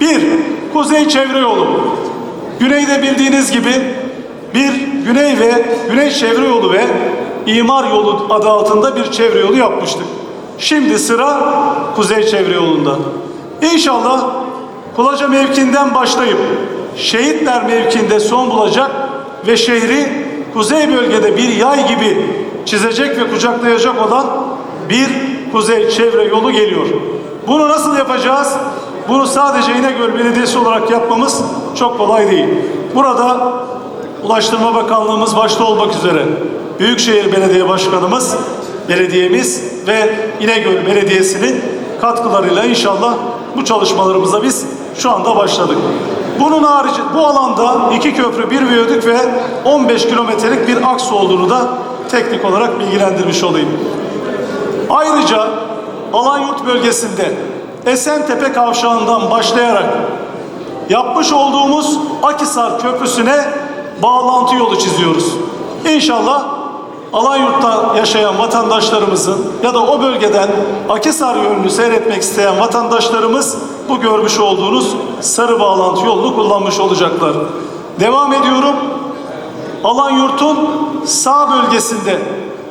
Bir, Kuzey Çevre Yolu. Güneyde bildiğiniz gibi bir güney ve güney çevre yolu ve imar yolu adı altında bir çevre yolu yapmıştık. Şimdi sıra kuzey çevre yolunda. İnşallah Kulaca mevkinden başlayıp Şehitler mevkinde son bulacak ve şehri kuzey bölgede bir yay gibi çizecek ve kucaklayacak olan bir kuzey çevre yolu geliyor. Bunu nasıl yapacağız? Bunu sadece İnegöl Belediyesi olarak yapmamız çok kolay değil. Burada Ulaştırma Bakanlığımız başta olmak üzere Büyükşehir Belediye Başkanımız, belediyemiz ve İnegöl Belediyesi'nin katkılarıyla inşallah bu çalışmalarımıza biz şu anda başladık. Bunun harici bu alanda iki köprü, bir viyadük ve 15 kilometrelik bir aks olduğunu da teknik olarak bilgilendirmiş olayım. Ayrıca Alanyurt bölgesinde Esentepe kavşağından başlayarak yapmış olduğumuz Akisar Köprüsü'ne bağlantı yolu çiziyoruz. İnşallah Alanyurt'ta yaşayan vatandaşlarımızın ya da o bölgeden Akisar yönünü seyretmek isteyen vatandaşlarımız bu görmüş olduğunuz sarı bağlantı yolunu kullanmış olacaklar. Devam ediyorum. Alanyurt'un sağ bölgesinde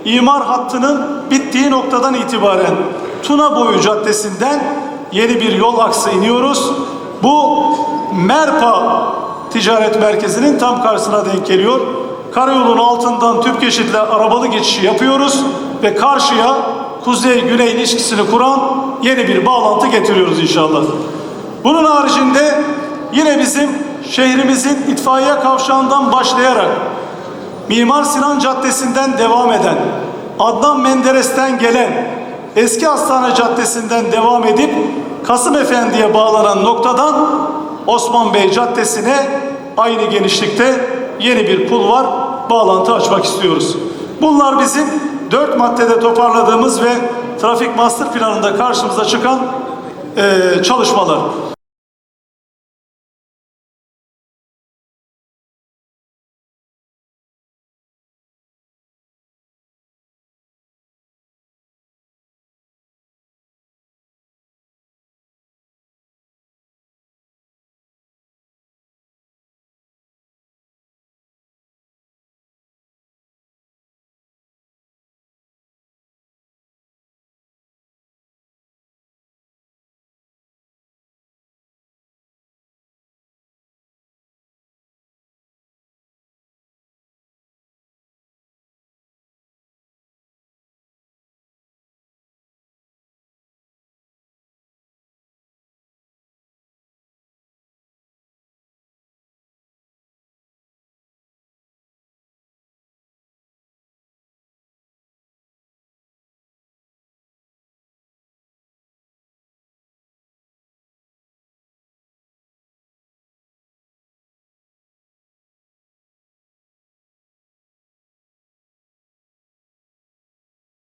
imar hattının bittiği noktadan itibaren Tuna Boyu Caddesi'nden yeni bir yol aksı iniyoruz. Bu Merpa Ticaret Merkezi'nin tam karşısına denk geliyor. Karayolun altından tüp geçitle arabalı geçişi yapıyoruz ve karşıya kuzey-güney ilişkisini kuran yeni bir bağlantı getiriyoruz inşallah. Bunun haricinde yine bizim şehrimizin itfaiye kavşağından başlayarak Mimar Sinan Caddesi'nden devam eden, Adnan Menderes'ten gelen, Eski Hastane Caddesi'nden devam edip Kasım Efendi'ye bağlanan noktadan Osman Bey Caddesi'ne aynı genişlikte yeni bir pul var, bağlantı açmak istiyoruz. Bunlar bizim dört maddede toparladığımız ve trafik master planında karşımıza çıkan eee, çalışmalar.